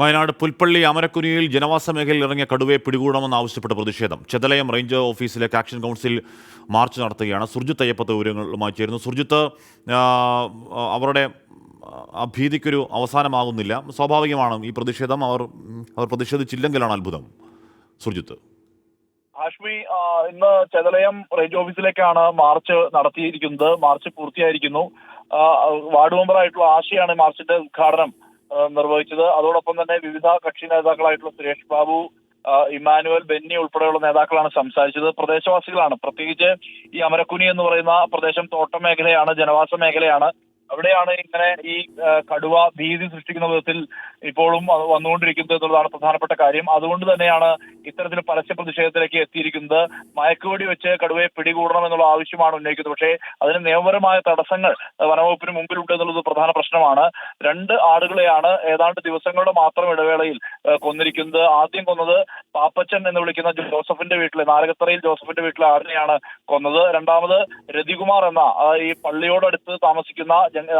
വയനാട് പുൽപ്പള്ളി അമരക്കുനിയിൽ ജനവാസ മേഖലയിൽ ഇറങ്ങിയ കടുവയെ പിടികൂടണമെന്ന് ആവശ്യപ്പെട്ട പ്രതിഷേധം. ചെതലയം റേഞ്ച് ഓഫീസിലേക്ക് ആക്ഷൻ കൗൺസിൽ മാർച്ച് നടത്തുകയാണ്. സുർജിത്ത് അയ്യപ്പത്ത് വിവരങ്ങളുമായി ചേരുന്നു. സുർജിത്ത് അവരുടെ ഭീതിക്കൊരു അവസാനമാകുന്നില്ല. സ്വാഭാവികമാണ് ഈ പ്രതിഷേധം. അവർ അവർ പ്രതിഷേധിച്ചില്ലെങ്കിലാണ് അത്ഭുതം. സുർജിത്ത്. ഹാഷ്മി ഇന്ന് ചെതലയം റേഞ്ച് ഓഫീസിലേക്കാണ് മാർച്ച് നടത്തിയിരിക്കുന്നത്. മാർച്ച് പൂർത്തിയായിരിക്കുന്നു. വാർഡ് മെമ്പറായിട്ടുള്ള ആശയാണ് മാർച്ചിന്റെ ഉദ്ഘാടനം. നിർവഹിച്ചത്. അതോടൊപ്പം തന്നെ വിവിധ കക്ഷി നേതാക്കളായിട്ടുള്ള സുരേഷ് ബാബു ഇമാനുവൽ ബെന്നി ഉൾപ്പെടെയുള്ള നേതാക്കളാണ് സംസാരിച്ചത്. പ്രദേശവാസികളാണ്. പ്രത്യേകിച്ച് ഈ അമരക്കുനി എന്ന് പറയുന്ന പ്രദേശം തോട്ടം മേഖലയാണ് ജനവാസ മേഖലയാണ് അവിടെയാണ് ഇങ്ങനെ ഈ കടുവ ഭീതി സൃഷ്ടിക്കുന്ന വിധത്തിൽ ഇപ്പോഴും വന്നുകൊണ്ടിരിക്കുന്നത് എന്നുള്ളതാണ് പ്രധാനപ്പെട്ട കാര്യം. അതുകൊണ്ട് തന്നെയാണ് ഇത്തരത്തിൽ പരസ്യ പ്രതിഷേധത്തിലേക്ക് എത്തിയിരിക്കുന്നത്. മയക്കുവെടി വെച്ച് കടുവയെ പിടികൂടണം എന്നുള്ള ആവശ്യമാണ് ഉന്നയിക്കുന്നത്. പക്ഷേ അതിന് നിയമപരമായ തടസ്സങ്ങൾ വനവകുപ്പിന് മുമ്പിലുണ്ട് എന്നുള്ളത് പ്രധാന പ്രശ്നമാണ്. രണ്ട് ആടുകളെയാണ് ഏതാണ്ട് ദിവസങ്ങളുടെ മാത്രം ഇടവേളയിൽ കൊന്നിരിക്കുന്നത്. ആദ്യം കൊന്നത് പാപ്പച്ചൻ എന്ന് വിളിക്കുന്ന ജോസഫിന്റെ വീട്ടിലെ നാരകത്തറയിൽ ജോസഫിന്റെ വീട്ടിലെ ആടിനെയാണ് കൊന്നത്. രണ്ടാമത് രതികുമാർ എന്ന ഈ പള്ളിയോടടുത്ത് താമസിക്കുന്ന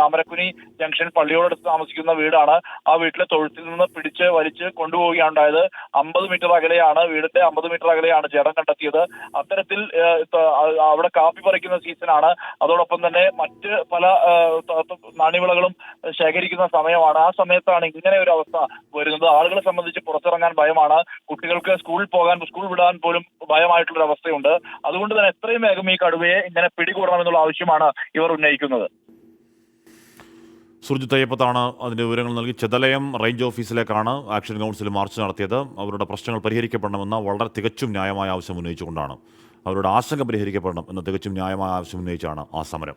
അമരക്കുനി ജംഗ്ഷൻ പള്ളിയോടടുത്ത് താമസിക്കുന്ന വീടാണ്. ആ വീട്ടിലെ തൊഴുത്തിൽ നിന്ന് പിടിച്ച് വലിച്ച് കൊണ്ടുപോവുകയാണ് ഉണ്ടായത് അമ്പത് മീറ്റർ അകലെയാണ് വീടിന്റെ അമ്പത് മീറ്റർ അകലെയാണ് ജഡം കണ്ടെത്തിയത്. അത്തരത്തിൽ അവിടെ കാപ്പി പറിക്കുന്ന സീസണാണ് അതോടൊപ്പം തന്നെ മറ്റ് പല നാണ്യവിളകളും ശേഖരിക്കുന്ന സമയമാണ്. ആ സമയത്താണ് ഇങ്ങനെ ഒരു അവസ്ഥ വരുന്നത്. ആളുകളെ സംബന്ധിച്ച് പുറത്തിറങ്ങാൻ ഭയമാണ്. കുട്ടികൾക്ക് സ്കൂളിൽ പോകാൻ സ്കൂൾ വിടാൻ പോലും ഭയമായിട്ടുള്ള ഒരു അവസ്ഥയുണ്ട് അതുകൊണ്ട് തന്നെ എത്രയും വേഗം ഈ കടുവയെ ഇങ്ങനെ പിടികൂടണം എന്നുള്ള ആവശ്യമാണ് ഇവർ ഉന്നയിക്കുന്നത്. സുർജിത്ത് അയ്യപ്പത്താണ് അതിന്റെ വിവരങ്ങൾ നൽകി. ചെതലയം റേഞ്ച് ഓഫീസിലേക്കാണ് ആക്ഷൻ കൗൺസിൽ മാർച്ച് നടത്തിയത്. അവരുടെ പ്രശ്നങ്ങൾ പരിഹരിക്കപ്പെടണമെന്ന വളരെ തികച്ചും ന്യായമായ ആവശ്യം ഉന്നയിച്ചുകൊണ്ടാണ്. അവരുടെ ആശങ്ക പരിഹരിക്കപ്പെടണം എന്ന തികച്ചും ന്യായമായ ആവശ്യം ഉന്നയിച്ചാണ് ആ സമരം.